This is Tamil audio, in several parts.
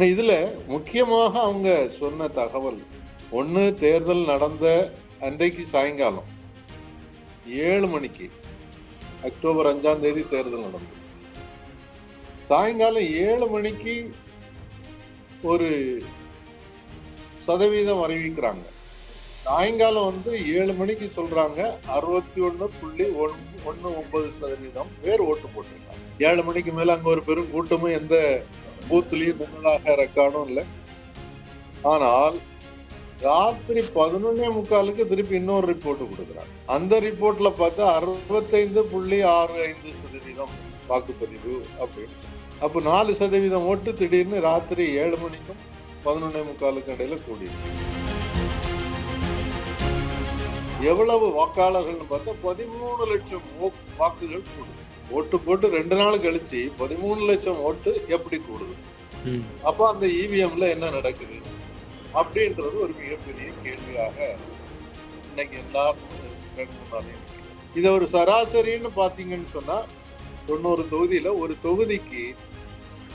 இன்னும் இதுல முக்கியமாக அவங்க சொன்ன தகவல் ஒண்ணு தேர்தல் நடந்த அன்றைக்கு சாயங்காலம் ஏழு மணிக்கு அக்டோபர் அஞ்சாம் தேதி தேர்தல் நடந்தது. சாயங்காலம் ஏழு மணிக்கு ஒரு சதவீதம் அறிவிக்கிறாங்க. சாயங்காலம் வந்து ஏழு மணிக்கு சொல்றாங்க அறுபத்தி ஒண்ணு புள்ளி ஒன்று ஒன்பது சதவீதம் பேர் ஓட்டு போட்டிருக்காங்க. ஏழு மணிக்கு மேல அங்க ஒரு பெரும் கூட்டமும் எந்த பூத்துலயும் முன்னதாக ரெக்கார்டும் இல்லை. ஆனால் ராத்திரி பதினொன்னே முக்காலுக்கு திருப்பி இன்னொரு ரிப்போர்ட் கொடுக்குறாங்க. அந்த ரிப்போர்ட்ல பார்த்தா அறுபத்தைந்து புள்ளி ஆறு ஐந்து சதவீதம் வாக்குப்பதிவு அப்படின்னு. அப்போ நாலு சதவீதம் ஓட்டு திடீர்னு ராத்திரி ஏழு மணிக்கும் பதினொன்னே முக்காலுக்கு இடையில கூடி எவ்வளவு வாக்காளர்கள்னு பார்த்தா பதிமூணு லட்சம் வாக்குகள் கூடும் ஓட்டு போட்டு ரெண்டு நாள் கழிச்சு பதிமூணு லட்சம் ஓட்டு எப்படி கூடுது? அப்போ அந்த இவிஎம்ல என்ன நடக்குது? அப்படின்றது ஒரு மிகப்பெரிய கேள்வியாக இன்னைக்கு எல்லாரும். இதை ஒரு சராசரின்னு பாத்தீங்கன்னு சொன்னா தொண்ணூறு தொகுதியில ஒரு தொகுதிக்கு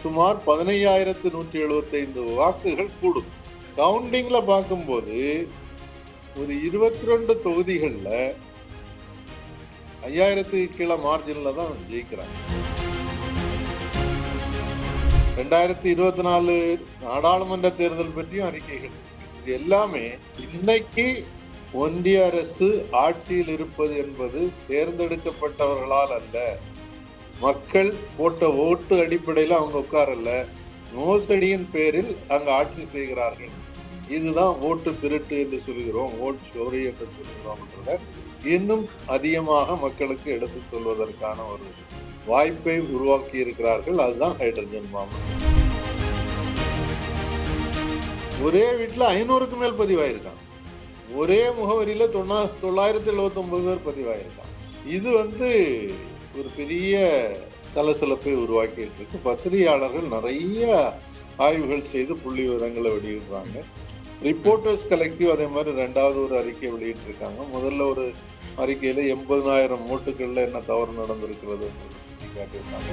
சுமார் பதினையாயிரத்து நூற்றி எழுபத்தைந்து வாக்குகள் கூடும். கவுண்டிங்ல பார்க்கும்போது ஒரு இருபத்தி ரெண்டு தொகுதிகள்ல ஐயாயிரத்துக்கு கீழே மார்ஜினில் தான் ஜெயிக்கிறாங்க. ரெண்டாயிரத்தி இருபத்தி நாலு நாடாளுமன்ற தேர்தல் பற்றியும் அறிக்கைகள். இது எல்லாமே இன்னைக்கு ஒன்றிய அரசு ஆட்சியில் இருப்பது என்பது தேர்ந்தெடுக்கப்பட்டவர்களால் அல்ல. மக்கள் போட்ட ஓட்டு அடிப்படையில் அவங்க உட்காரல. மோசடியின் பேரில் அங்கே ஆட்சி செய்கிறார்கள். இதுதான் ஓட்டு திருட்டு என்று சொல்கிறோம். ஓட் சோரி என்று சொல்கிறோம்ன்றத இன்னும் அதிகமாக மக்களுக்கு எடுத்து சொல்வதற்கான ஒரு வாய்ப்பை உருவாக்கி இருக்கிறார்கள் அதுதான் ஹைட்ரஜன் பாம்பு. ஒரே வீட்டில் ஐநூறுக்கு மேல் பதிவாயிருக்காங்க ஒரே முகவரியில் தொண்ணா தொள்ளாயிரத்தி எழுபத்தி ஒன்பது பேர் பதிவாயிருக்காங்க இது வந்து ஒரு பெரிய சலசலப்பை உருவாக்கி இருக்கு பத்திரிகையாளர்கள் நிறைய ஆய்வுகள் செய்து புள்ளி விவரங்களை வெளியிடுறாங்க. ரிப்போர்ட்டர்ஸ் கலெக்டிவ் அதே மாதிரி ரெண்டாவது ஒரு அறிக்கை வெளியிட்டிருக்காங்க. முதல்ல ஒரு அறிக்கையில எண்பதனாயிரம் ஓட்டுகள்ல என்ன தவறு நடந்திருக்கிறது சுட்டி காட்டியிருந்தாங்க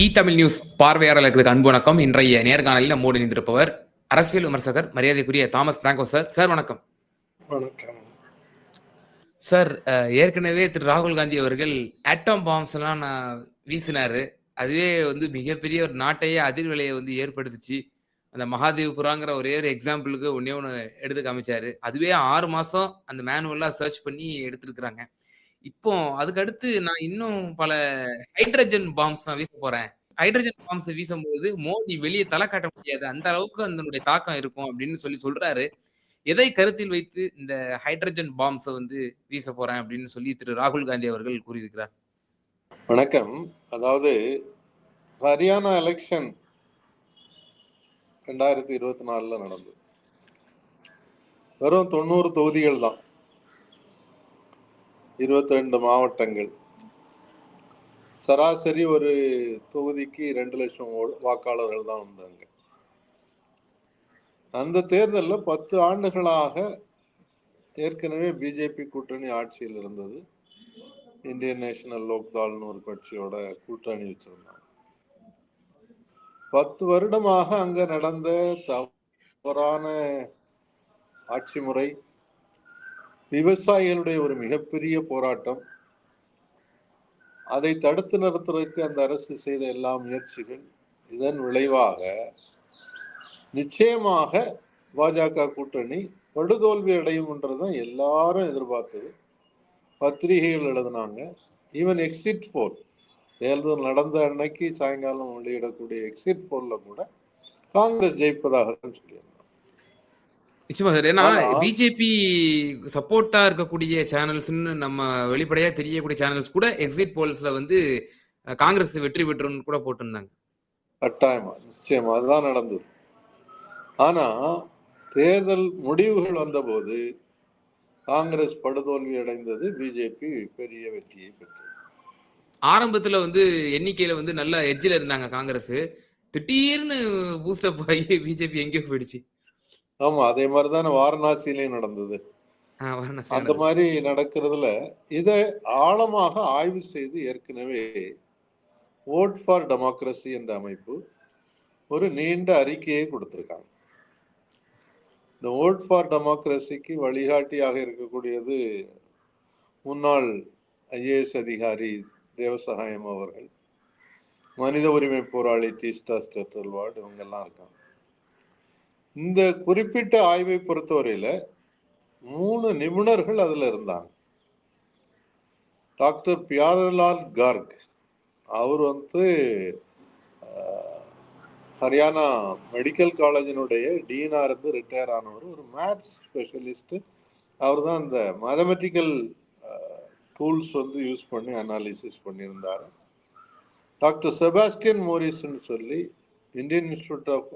இ தமிழ் நியூஸ் பார்வையாளர்களுக்கு அன்பு வணக்கம். இன்றைய நேர்காணலில் நம்மோடு இணைந்திருப்பவர் அரசியல் விமர்சகர் மரியாதைக்குரிய தாமஸ் பிராங்கோ சார். சார் வணக்கம். வணக்கம். சார் ஏற்கனவே திரு ராகுல் காந்தி அவர்கள் ஆட்டம் பாம்ஸ் எல்லாம் நான் வீசினாரு. அதுவே வந்து மிகப்பெரிய ஒரு நாட்டையே அதிர்வலையை வந்து ஏற்படுத்துச்சு. அந்த மகாதேவ்புராங்கிற ஒரே ஒரு எக்ஸாம்பிளுக்கு ஒன்னே ஒன்று எடுத்து காமிச்சாரு. அதுவே ஆறு மாசம் அந்த மேனுவலா சர்ச் பண்ணி எடுத்துருக்குறாங்க. இப்போ அதுக்கு அடுத்து நான் இன்னும் பல ஹைட்ரஜன் பாம்ஸ் நான் வீச போறேன். ஹைட்ரஜன் பாம்ஸ் வீசும்போது மோடி வெளியே தலை காட்ட முடியாது. அந்த அளவுக்கு அதனுடைய தாக்கம் இருக்கும் அப்படின்னு சொல்லி சொல்றாரு. எதை கருத்தில் வைத்து இந்த ஹைட்ரஜன் பாம்ஸை வந்து வீச போறேன் அப்படின்னு சொல்லி திரு ராகுல் காந்தி அவர்கள் கூறியிருக்கிறார். வணக்கம். அதாவது ஹரியானா எலெக்ஷன் ரெண்டாயிரத்தி இருபத்தி நாலுல நடந்தது. வெறும் தொண்ணூறு தொகுதிகள் தான். இருபத்தி ரெண்டு மாவட்டங்கள். சராசரி ஒரு தொகுதிக்கு ரெண்டு லட்சம் ஓ- வாக்காளர்கள் தான் வந்தாங்க. அந்த தேர்தலில் பத்து ஆண்டுகளாக ஏற்கனவே பிஜேபி கூட்டணி ஆட்சியில் இருந்தது. இந்தியன் நேஷனல் லோக்தால்னு ஒரு கட்சியோட கூட்டணி வச்சிருந்தாங்க. பத்து வருடமாக அங்க நடந்த தவறான ஆட்சி முறை விவசாயிகளுடைய ஒரு மிகப்பெரிய போராட்டம் அதை தடுத்து நிறுத்துறதுக்கு அந்த அரசு செய்த எல்லா முயற்சிகள் இதன் விளைவாக நிச்சயமாக பாஜக கூட்டணி படுதோல்வி அடையும் என்றதான் எல்லாரும் எதிர்பார்த்தது. பத்திரிகைகள் எழுதினாங்க. ஈவன் எக்ஸிட் போல் தேர்தல் நடந்த அன்னைக்கு சாயங்காலம் வெளியிடக்கூடிய எக்ஸிட் போல்ல கூட காங்கிரஸ் ஜெயிப்பதாக சொல்லியிருந்தாங்க. நிச்சயமா சார். ஏன்னா பிஜேபி சப்போர்ட்டா இருக்கக்கூடிய சேனல்ஸ்னு நம்ம வெளிப்படையா தெரியக்கூடிய சேனல்ஸ் கூட எக்ஸிட் போல்ஸ்ல வந்து காங்கிரஸ் வெற்றி பெற்றுன்னு கூட போட்டிருந்தாங்க. கட்டாயமா. நிச்சயமா. அதுதான் நடந்தது. ஆனா தேர்தல் முடிவுகள் வந்தபோது காங்கிரஸ் படுதோல்வி அடைந்தது பிஜேபி பெரிய வெற்றியை பெற்றது. ஆரம்பத்துல வந்து எண்ணிக்கையில வந்து நல்ல எட்ஜில் இருந்தாங்க காங்கிரஸ். திடீர்னு பூஸ்டப் ஆகி பிஜேபி எங்கேயோ போயிடுச்சு. ஆமா அதே மாதிரி தானே வாரணாசியிலையும் நடந்தது. அந்த. மாதிரி நடக்கிறதுல இதை ஆழமாக ஆய்வு செய்து ஏற்கனவே ஓட் ஃபார் டெமோக்ரஸி என்ற அமைப்பு ஒரு நீண்ட அறிக்கையை கொடுத்திருக்காங்க. இந்த ஓட் ஃபார் டெமோக்ரஸிக்கு வழிகாட்டியாக இருக்கக்கூடியது முன்னாள் ஐஏஎஸ் அதிகாரி தேவசகாயம் அவர்கள். மனித உரிமை போராளி டீஸ்டா ஸ்டெட்டல்வார்டு இவங்கெல்லாம் இருக்காங்க. இந்த குறிப்பிட்ட ஆய்வை பொறுத்தவரையில மூணு நிபுணர்கள் அதுல இருந்தாங்க. டாக்டர் பியாரலால் கார்க். அவர் வந்து ஹரியானா மெடிக்கல் காலேஜினுடைய டீனாக இருந்து ரிட்டையர் ஆனவர். ஒரு மேத்ஸ் ஸ்பெஷலிஸ்ட் அவர் தான் இந்த மேத்தமெட்டிக்கல் டூல்ஸ் வந்து யூஸ் பண்ணி அனாலிசிஸ் பண்ணியிருந்தார். டாக்டர் செபாஸ்டியன் மோரிஸ்ன்னு சொல்லி இந்தியன் இன்ஸ்டியூட் ஆஃப்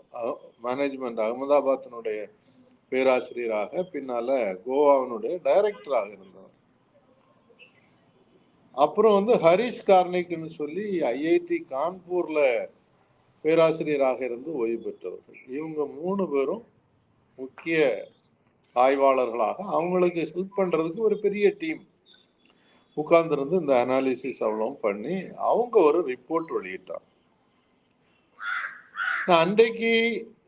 மேனேஜ்மெண்ட் அகமதாபாத்தினுடைய பேராசிரியராக பின்னால கோவாவினுடைய டைரக்டராக இருந்தவர் அப்புறம் வந்து ஹரிஷ் கார்னிக்னு சொல்லி ஐஐடி கான்பூர்ல பேராசிரியராக இருந்து ஓய்வு பெற்றவர்கள். இவங்க மூணு பேரும் முக்கிய ஆய்வாளர்களாக அவங்களுக்கு ஹெல்ப் பண்றதுக்கு ஒரு பெரிய டீம் உட்கார்ந்துருந்து இந்த அனாலிசிஸ் அவ்வளவும் பண்ணி அவங்க ஒரு ரிப்போர்ட் வெளியிட்டாங்க. நான் அன்றைக்கு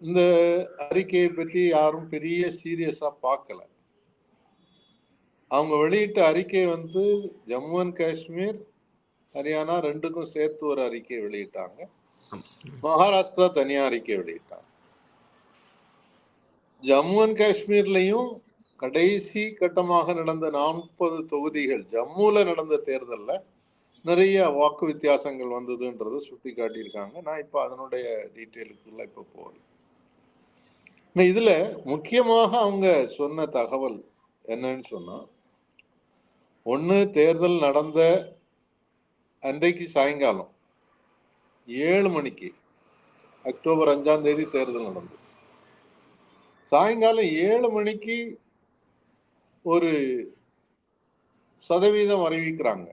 இந்த அறிக்கையை பற்றி யாரும் பெரிய சீரியஸா பார்க்கல. அவங்க வெளியிட்ட அறிக்கை வந்து ஜம்மு அண்ட் காஷ்மீர் ஹரியானா ரெண்டுக்கும் சேர்த்து ஒரு அறிக்கை வெளியிட்டாங்க. மகாராஷ்டிரா தனியா அறிக்கை வெளியிட்டாங்க. ஜம்மு அண்ட் காஷ்மீர்லயும் கடைசி கட்டமாக நடந்த நாற்பது தொகுதிகள் ஜம்முல நடந்த தேர்தலில் நிறைய வாக்கு வித்தியாசங்கள் வந்ததுன்றத சுட்டி காட்டியிருக்காங்க நான் இப்போ அதனுடைய டீட்டெயிலுக்குள்ள இப்போ போகிறேன் இதில் முக்கியமாக அவங்க சொன்ன தகவல் என்னன்னு சொன்னா ஒன்று தேர்தல் நடந்த அன்றைக்கு சாயங்காலம் ஏழு மணிக்கு அக்டோபர் அஞ்சாம் தேதி தேர்தல் நடந்தது. சாயங்காலம் ஏழு மணிக்கு ஒரு சதவீதம் அறிவிக்கிறாங்க.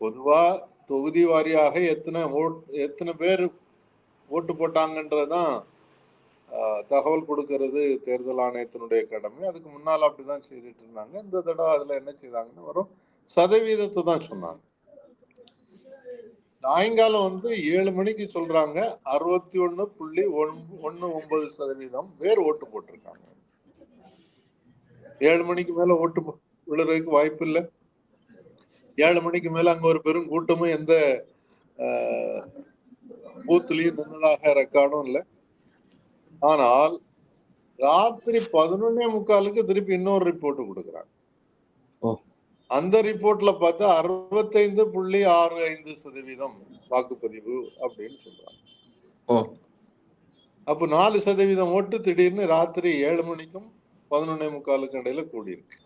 பொதுவா தொகுதி வாரியாக எத்தனை ஓட் எத்தனை பேர் ஓட்டு போட்டாங்கன்றதுதான் ஆஹ், தகவல் கொடுக்கிறது தேர்தல் ஆணையத்தினுடைய கடமை. அதுக்கு முன்னால் அப்படிதான் செய்துட்டு இருந்தாங்க. இந்த தடவை அதுல என்ன செய்தாங்கன்னா வரும். சதவீதத்தை தான் சொன்னாங்க. சாயங்காலம் வந்து ஏழு மணிக்கு சொல்றாங்க. அறுபத்தி ஒண்ணு புள்ளி ஒன்னு ஒன்பது சதவீதம் பேர் ஓட்டு போட்டிருக்காங்க. ஏழு மணிக்கு மேல ஓட்டு விழுறதுக்கு வாய்ப்பு இல்லை. ஏழு மணிக்கு மேல அங்க ஒரு பெரும் கூட்டமும் எந்த பூத்துலயும் நின்னதாக ரெக்கார்டும் இல்லை. ஆனால் ராத்திரி பதினொன்னே முக்காலுக்கு திருப்பி இன்னொரு ரிப்போர்ட் கொடுக்குறாங்க. அந்த ரிப்போர்ட்ல பார்த்தா அறுபத்தைந்து புள்ளி ஆறு ஐந்து சதவீதம் வாக்குப்பதிவு அப்படின்னு சொல்றாங்க. அப்போ நாலு சதவீதம் ஓட்டு திடீர்னு ராத்திரி ஏழு மணிக்கும் பதினொன்னே முக்காலுக்கு இடையில கூடியிருக்கு.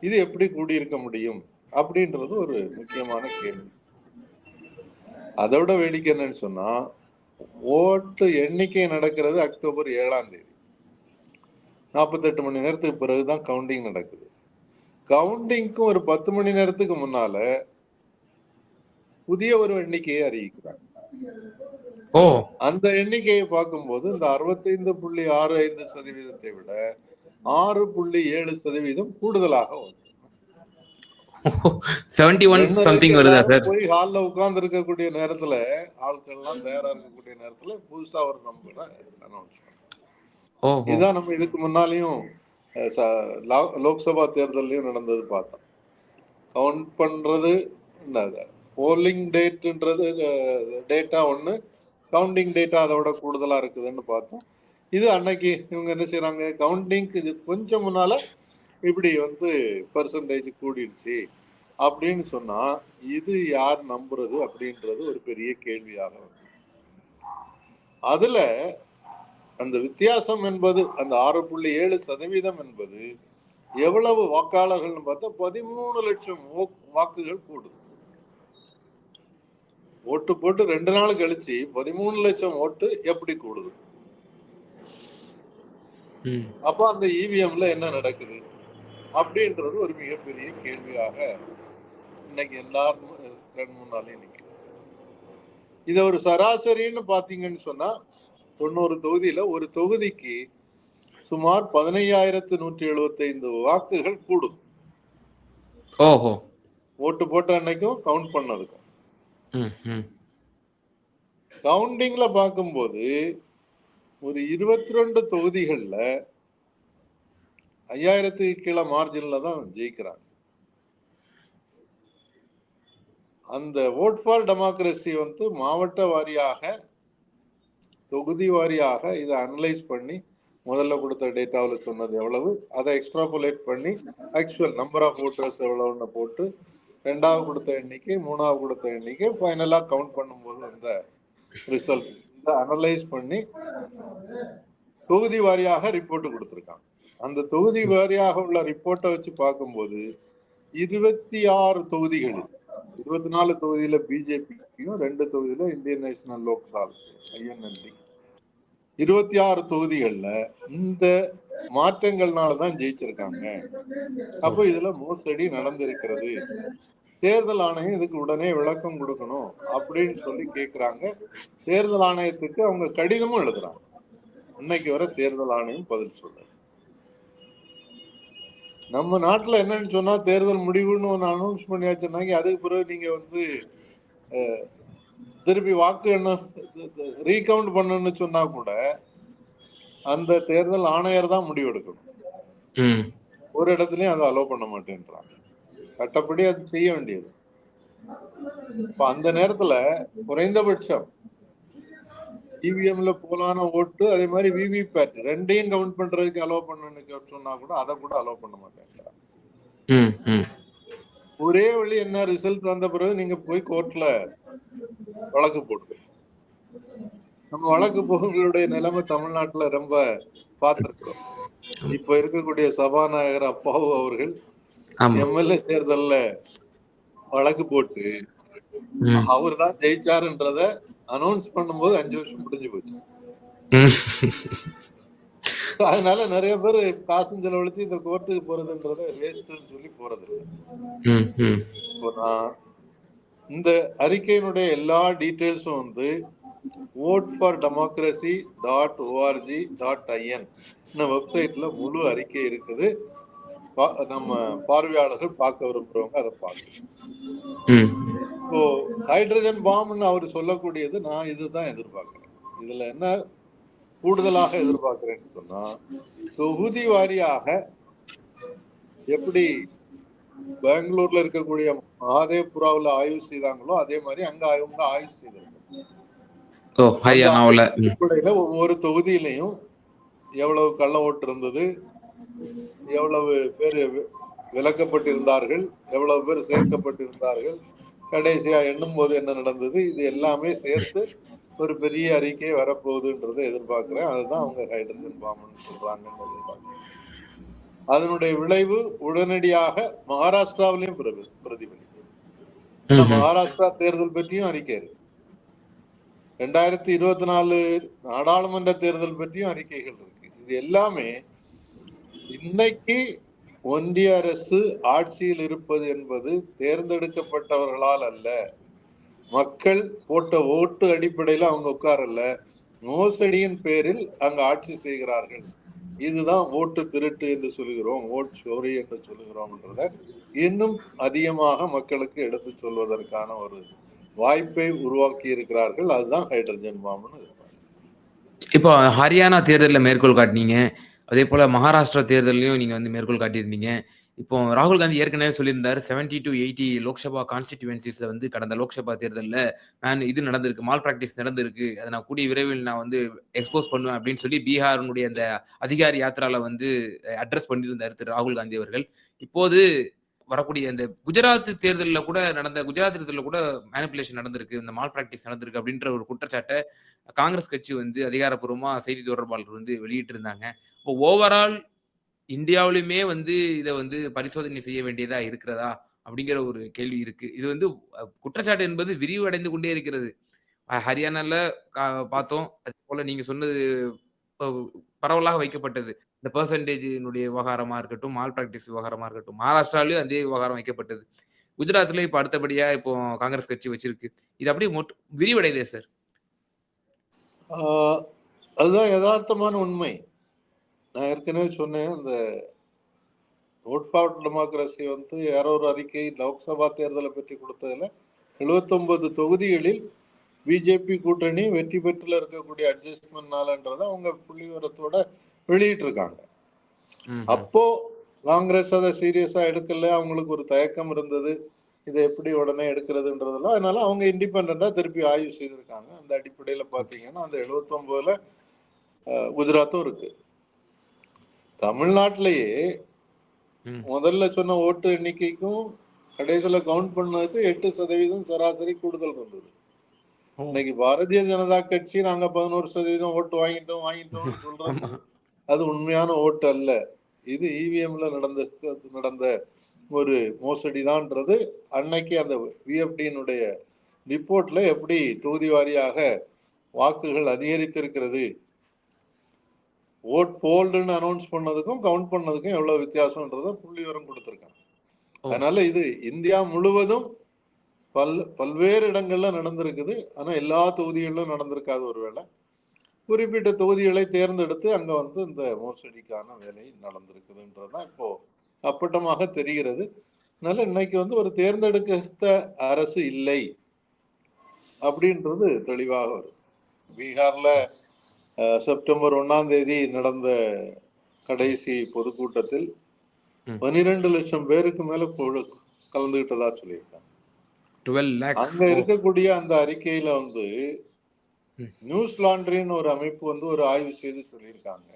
இது எப்படி கூடியிருக்க முடியும்? அப்படின்றது ஒரு முக்கியமான கேள்வி. அதை விட வேடிக்கை என்னன்னு சொன்னா ஓட்டு எண்ணிக்கை நடக்கிறது அக்டோபர் ஏழாம் தேதி. நாற்பத்தெட்டு மணி நேரத்துக்கு பிறகுதான் கவுண்டிங் நடக்குது. கவுண்டிங்க்கும் ஒரு பத்து மணி நேரத்துக்கு முன்னால புதிய ஒரு எண்ணிக்கையை அறிவிக்கிறாங்க. அந்த எண்ணிக்கையை பார்க்கும்போது இந்த அறுபத்தைந்து புள்ளி ஆறு ஐந்து சதவீதத்தை விட ஆறு புள்ளி ஏழு சதவீதம் கூடுதலாக வரும் செவன்டி ஒன் ரெண்டு சம்திங் நாளைக்கு வருதா எல்லாரும் சார் போய் ஹால்ல உட்கார்ந்து இருக்கக்கூடிய நேரத்துல ஆட்கள் எல்லாம் தயாரா இருக்கக்கூடிய நேரத்துல புதுசா ஒரு நம்பரை அனௌன்ஸ். இதுதான் நம்ம இதுக்கு முன்னாலையும் லோக்சபா தேர்தல்லையும் நடந்தது பார்த்தோம். கவுண்ட் பண்றது போலிங் டேட்ன்றது டேட்டா ஒண்ணு கவுண்டிங் டேட்டா அதை விட கூடுதலாக இருக்குதுன்னு பார்த்தோம். இது அன்னைக்கு இவங்க என்ன செய்கிறாங்க கவுண்டிங்க்கு இது கொஞ்சம் முன்னால் இப்படி வந்து பர்சன்டேஜ் கூடிடுச்சு அப்படின்னு சொன்னால் இது யார் நம்புறது அப்படின்றது ஒரு பெரிய கேள்வியாக வந்து அதில் அந்த வித்தியாசம் என்பது அந்த ஆறு புள்ளி ஏழு சதவீதம் என்பது எவ்வளவு வாக்காளர்கள்னு பார்த்தா பதிமூணு லட்சம் வாக்குகள் கூடுது. ஓட்டு போட்டு ரெண்டு நாள் கழிச்சு பதிமூணு லட்சம் ஓட்டு எப்படி கூடுது. அப்ப அந்த இவிஎம்ல என்ன நடக்குது? அப்படின்றது ஒரு மிகப்பெரிய கேள்வியாக இன்னைக்கு எல்லாரும் கண் முன்னாலே நிக்குது. இத ஒரு சராசரின்னு பாத்தீங்கன்னு சொன்னா தொண்ணூறு தொகுதியில ஒரு தொகுதிக்கு சுமார் பதினையாயிரத்து நூற்றி எழுபத்தி ஐந்து வாக்குகள் கூடும் ஓஹோ. ஓட்டு போட்ட அன்னைக்கும் கவுண்ட் பண்ணதுக்கும். கவுண்டிங்ல பார்க்கும்போது ஒரு இருபத்தி ரெண்டு தொகுதிகள்ல ஐயாயிரத்துக்கு கீழே மார்ஜின்ல தான் ஜெயிக்கிறாங்க. அந்த ஓட் ஃபார் டெமோக்ரஸி வந்து மாவட்ட வாரியாக தொகுதி வாரியாக இதை அனலைஸ் பண்ணி முதல்ல கொடுத்த டேட்டாவில் சொன்னது எவ்வளவு அதை எக்ஸ்ட்ராபுலேட் பண்ணி ஆக்சுவல் நம்பர் ஆஃப் ஓட்டர்ஸ் எவ்வளவுன்னு போட்டு ரெண்டாவது கொடுத்த எண்ணிக்கை மூணாவது கொடுத்த எண்ணிக்கை ஃபைனலாக கவுண்ட் பண்ணும்போது அந்த ரிசல்ட் இதை அனலைஸ் பண்ணி தொகுதி வாரியாக ரிப்போர்ட் கொடுத்துருக்காங்க. அந்த தொகுதி வாரியாக உள்ள ரிப்போர்ட்டை வச்சு பார்க்கும்போது இருபத்தி ஆறு தொகுதிகள் இருபத்தி நாலு தொகுதியில பிஜேபியும் ரெண்டு தொகுதியில இந்தியன் நேஷனல் லோக்சால் ஐஎன்எல்டி இருபத்தி ஆறு தொகுதிகளில் இந்த மாற்றங்கள்னால தான் ஜெயிச்சிருக்காங்க. அப்போ இதுல மோசடி நடந்திருக்கிறது. தேர்தல் ஆணையம் இதுக்கு உடனே விளக்கம் கொடுக்கணும் அப்படின்னு சொல்லி கேக்குறாங்க. தேர்தல் ஆணையத்துக்கு அவங்க கடிதமும் எழுதுறாங்க. இன்னைக்கு வர தேர்தல் ஆணையம் பதில் சொல்ல நம்ம நாட்டுல என்னன்னு சொன்னா தேர்தல் முடிவுன்னு ஒன்று அனௌன்ஸ் பண்ணியாச்சுனாங்க அதுக்கு பிறகு நீங்க வந்து திருப்பி வாக்கு என்ன ரீகவுண்ட் பண்ணணும்னு சொன்னா கூட அந்த தேர்தல் ஆணையர் தான் முடிவெடுக்கணும். ஒரு இடத்துலயும் அதை அலோவ் பண்ண மாட்டேன்றாங்க. சட்டப்படி அது செய்ய வேண்டியது. இப்ப அந்த நேரத்துல குறைந்தபட்சம் இவிஎம்ல போலான ஓட்டு அதே மாதிரி விவிபேட் ரெண்டையும் கவுண்ட் பண்றதுக்கு அலோவ் பண்ணணும்னு சொன்னா கூட அதை கூட அலோவ் பண்ண மாட்டேங்கிறாங்க ஒரே வழி என்ன? ரிசல்ட் வந்த பிறகு நீங்க போய் கோர்ட்ல வழக்கு போடுங்க. நம்ம வழக்கு போகிறவங்களுடைய நிலைமை தமிழ்நாட்டுல ரொம்ப பார்த்திருக்கிறோம். இப்ப இருக்கக்கூடிய சபாநாயகர் அப்பாவு அவர்கள் எம்எல்ஏ தேர்தல்ல வழக்கு போட்டு அவர் தான் ஜெயிச்சாருன்றத அனௌன்ஸ் பண்ணும்போது அஞ்சு வருஷம் முடிஞ்சு போச்சு. அதனால நிறைய பேர் காசும் செலவழிச்சு இந்த கோர்ட்டுக்கு போறதுன்றத வேஸ்ட்னு சொல்லி போறது இப்போ நான் இந்த அறிக்கையினுடைய எல்லா டீட்டெயில்ஸும் வந்து vote for democracy dot org dot in இந்த வெப்சைட்ல முழு அறிக்கை இருக்குது. நம்ம பார்வையாளர்கள் பார்க்க விரும்புறவங்க அதை பார்க்கணும் இப்போ ஹைட்ரஜன் பாம்னு அவர் சொல்லக்கூடியது நான் இதுதான் எதிர்பார்க்கிறேன். இதுல என்ன கூடுதலாக எதிர்பார்க்கிறேன்னு சொன்னா தொகுதி வாரியாக எப்படி பெங்களூர்ல இருக்கக்கூடிய மகாதேவ்புராவில் ஆய்வு செய்தாங்களோ அதே மாதிரி அங்க அவங்க ஆய்வு செய்தாங்க ஓ ஹரியானாவில் ஒவ்வொரு தொகுதியிலையும் எவ்வளவு கள்ள ஓட்டு இருந்தது எவ்வளவு பேர் விலக்கப்பட்டிருந்தார்கள் எவ்வளவு பேர் சேர்க்கப்பட்டிருந்தார்கள் கடைசியா எண்ணும் போது என்ன நடந்தது இது எல்லாமே சேர்த்து ஒரு பெரிய அறிக்கை வரப்போகுதுன்றதை எதிர்பார்க்கிறேன். அதுதான் அவங்க ஹைட்ரஜன் பாம்புன்னு எதிர்பார்க்கிறேன். அதனுடைய விளைவு உடனடியாக மகாராஷ்டிராவிலையும் பிரதி- பிரதிபலிக்கும் மகாராஷ்டிரா தேர்தல் பற்றியும் அறிக்கை இருக்கு. ரெண்டாயிரத்தி இருபத்தி நாலு நாடாளுமன்ற தேர்தல் பற்றியும் அறிக்கைகள் இருக்கு. இது எல்லாமே இன்னைக்கு ஒன்றிய அரசு ஆட்சியில் இருப்பது என்பது தேர்ந்தெடுக்கப்பட்டவர்களால் அல்ல. மக்கள் போட்ட ஓட்டு அடிப்படையில் அவங்க உட்காரல. மோசடியின் பேரில் அங்க ஆட்சி செய்கிறார்கள். இதுதான் ஓட்டு திருட்டு என்று சொல்லுகிறோம் ஓட் சோரி என்று சொல்கிறோம்ன்றத இன்னும் அதிகமாக மக்களுக்கு எடுத்து சொல்வதற்கான ஒரு வாய்ப்பை உருவாக்கி இருக்கிறார்கள் அதுதான் ஹைட்ரஜன் பாம்புன்னு இப்போ ஹரியானா தேர்தலில் மேற்கோள் காட்டினீங்க. அதே போல் மகாராஷ்டிரா தேர்தலையும் நீங்கள் வந்து மேற்கோள் காட்டியிருந்தீங்க. இப்போ ராகுல் காந்தி ஏற்கனவே சொல்லியிருந்தார் செவன்டி டு எயிட்டி லோக்சபா கான்ஸ்டிடியூன்சிஸில் வந்து கடந்த லோக்சபா தேர்தலில் நான் இது நடந்திருக்கு மால் ப்ராக்டிஸ் நடந்திருக்கு அதை நான் கூடிய விரைவில் நான் வந்து எக்ஸ்போஸ் பண்ணுவேன் அப்படின்னு சொல்லி பீகாரினுடைய அந்த அதிகாரி யாத்திராவில் வந்து அட்ரஸ் பண்ணியிருந்தார் திரு ராகுல் காந்தி அவர்கள். இப்போது வரக்கூடிய இந்த குஜராத் தேர்தலில் கூட நடந்த குஜராத் தேர்தலில் கூட மேனிப்புலேஷன் நடந்திருக்கு இந்த மால் பிராக்டிஸ் நடந்திருக்கு அப்படின்ற ஒரு குற்றச்சாட்டை காங்கிரஸ் கட்சி வந்து அதிகாரப்பூர்வமாக செய்தி தொடர்பாளர் வந்து வெளியிட்டு இருந்தாங்க இப்போ ஓவரால் இந்தியாவிலுமே வந்து இதை வந்து பரிசோதனை செய்ய வேண்டியதா இருக்கிறதா அப்படிங்கிற ஒரு கேள்வி இருக்கு. இது வந்து குற்றச்சாட்டு என்பது விரிவடைந்து கொண்டே இருக்கிறது. ஹரியானால கா- பார்த்தோம். அதே போல நீங்க சொன்னது பரவலாக வைக்கப்பட்டது. இந்த பெர்சன்டேஜினுடைய விவகாரமா இருக்கட்டும் மால் பிராக்டிஸ் விவகாரமா இருக்கட்டும் மகாராஷ்டிராலையும் அதே விவகாரம் வைக்கப்பட்டது. குஜராத்ல இப்போ அடுத்தபடியா இப்போ காங்கிரஸ் கட்சி வச்சிருக்கு. இது அப்படியே மொட்- விரிவடையுதே சார்? ஆஹ் அதுதான் யதார்த்தமான உண்மை. நான் ஏற்கனவே சொன்னேன் இந்த ஓட் ஃபார் டெமோக்ரஸி வந்து யாரோ ஒரு அறிக்கை லோக்சபா தேர்தலை பற்றி கொடுத்ததுல 79 தொகுதிகளில் பிஜேபி கூட்டணி வெற்றி பெற்றுல இருக்கக்கூடிய அட்ஜஸ்ட்மெண்ட்னாலன்றத அவங்க புள்ளி விவரத்தோட வெளியிட்டு இருக்காங்க அப்போ காங்கிரஸ் அதை சீரியஸா எடுக்கல அவங்களுக்கு ஒரு தயக்கம் இருந்தது இதை எப்படி உடனே எடுக்கிறதுன்றதெல்லாம் அதனால அவங்க இண்டிபெண்டா திருப்பி ஆய்வு செய்திருக்காங்க. அந்த அடிப்படையில பாத்தீங்கன்னா அந்த 79ல அஹ், குஜராத்தும் இருக்கு. தமிழ்நாட்டிலேயே. முதல்ல சொன்ன ஓட்டு எண்ணிக்கைக்கும் கடைசியில கவுண்ட் பண்ணதுக்கு எட்டு சதவீதம் சராசரி கூடுதல் இருந்தது இன்னைக்கு பாரதிய ஜனதா கட்சி நாங்க பதினோரு சதவீதம் ஓட்டு வாங்கிட்டோம் வாங்கிட்டோம்னு சொல்றாங்க ஆமா. அது உண்மையான ஓட்டு அல்ல இது இவிஎம்ல நடந்த நடந்த ஒரு மோசடி தான்ன்றது அன்னைக்கு அந்த விஎஃப்டியினுடைய ரிப்போர்ட்ல எப்படி தொகுதி வாரியாக வாக்குகள் அதிகரித்திருக்கிறது ஓட் போல்டுன்னு அனௌன்ஸ் பண்ணதுக்கும் கவுண்ட் பண்ணதுக்கும் எவ்வளவு வித்தியாசம்ன்றத புள்ளி விவரம் கொடுத்திருக்காங்க. அதனால இது இந்தியா முழுவதும் பல் பல்வேறு இடங்கள்ல நடந்திருக்குது. ஆனா எல்லா தொகுதிகளிலும் நடந்திருக்காது ஒருவேளை குறிப்பிட்ட தொகுதிகளை தேர்ந்தெடுத்து அங்க வந்து இந்த மோசடிக்கான வேலை நடந்திருக்குதுன்றதுதான் இப்போ அப்பட்டமாக தெரிகிறது. அதனால இன்னைக்கு வந்து ஒரு தேர்ந்தெடுத்த அரசு இல்லை அப்படின்றது தெளிவாக வருது பீகார்ல செப்டம்பர் ஒண்ணாம் தேதி நடந்த கடைசி பொதுக்கூட்டத்தில். பனிரெண்டு லட்சம் பேருக்கு மேல கலந்துகிட்டதா சொல்லியிருக்காங்க. 12 lakhs. அங்க இருக்கக்கூடிய அந்த அறிக்கையில வந்து. நியூஸ் லாண்ட்ரின்னு ஒரு அமைப்பு வந்து ஒரு ஆய்வு செய்து சொல்லியிருக்காங்க.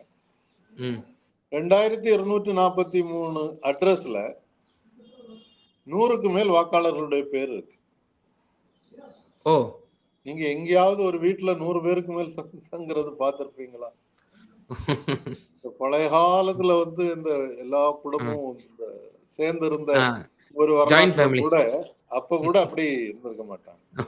ரெண்டாயிரத்தி இருநூற்றி நாற்பத்தி மூணு அட்ரஸ்ல நூறுக்கு மேல் வாக்காளர்களுடைய பேர் இருக்கு ஓ நீங்க எங்கேயாவது ஒரு வீட்டுல நூறு பேருக்கு மேல் தங்~ தங்குறது பார்த்திருப்பீங்களா பழைய காலத்துல வந்து இந்த எல்லா குடும்பமும் இந்த சேர்ந்து இருந்த ஆ, ஒரு. கூட அப்ப கூட அப்படி இருந்திருக்க மாட்டாங்க.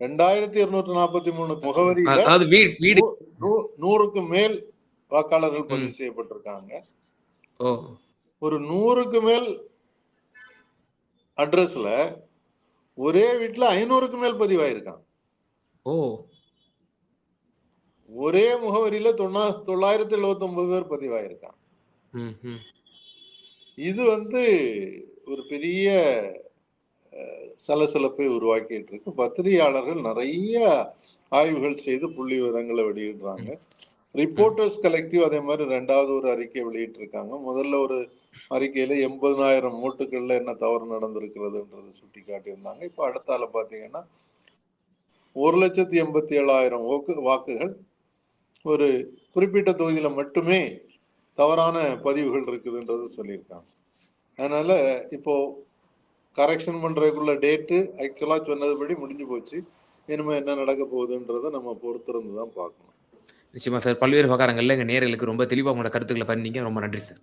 ரெண்டாயிரத்தி இருநூற்றி நாற்பத்தி மூணு முகவரியில அதாவது வீடு வீடு. நூ- நூறுக்கு மேல் வாக்காளர்கள் பதிவு செய்யப்பட்டிருக்காங்க. ஒரு நூறுக்கு மேல் அட்ரஸ்ல ஒரே வீட்டுல ஐநூறுக்கு மேல் பதிவாயிருக்காங்க. ஓ. ஒரே முகவரியில தொண்ணா தொள்ளாயிரத்தி எழுபத்தி ஒன்பது பேர் ம். இது வந்து ஒரு பெரிய சலசலப்பை உருவாக்கிட்டு இருக்கு பத்திரிகையாளர்கள் நிறைய ஆய்வுகள் செய்து புள்ளி விவரங்களை வெளியிடுறாங்க. ரிப்போர்ட்டர்ஸ் கலெக்டிவ் அதே மாதிரி ரெண்டாவது ஒரு அறிக்கை வெளியிட்டு இருக்காங்க முதல்ல ஒரு அறிக்கையில எண்பதனாயிரம் ஓட்டுகள்ல என்ன தவறு நடந்திருக்கிறதுன்றது சுட்டி காட்டியிருந்தாங்க இப்போ அடுத்தால பாத்தீங்கன்னா ஒரு லட்சத்தி எண்பத்தி ஏழாயிரம் ஓக்கு வாக்குகள் ஒரு குறிப்பிட்ட தொகுதியில மட்டுமே தவறான பதிவுகள் இருக்குதுன்றது சொல்லியிருக்காங்க. அதனால இப்போ கரெக்ஷன் பண்ணுறதுக்குள்ள டேட்டு ஆக்சுவலாக சொன்னதுபடி முடிஞ்சு போச்சு. இனிமேல் என்ன நடக்க போகுதுன்றதை நம்ம பொறுத்திருந்து தான் பார்க்கணும். நிச்சயமா சார். பல்வேறு பகாரங்களில் எங்கள் நேர்களுக்கு ரொம்ப தெளிவாக உங்களோட கருத்துக்களை பண்ணீங்க ரொம்ப நன்றி சார்.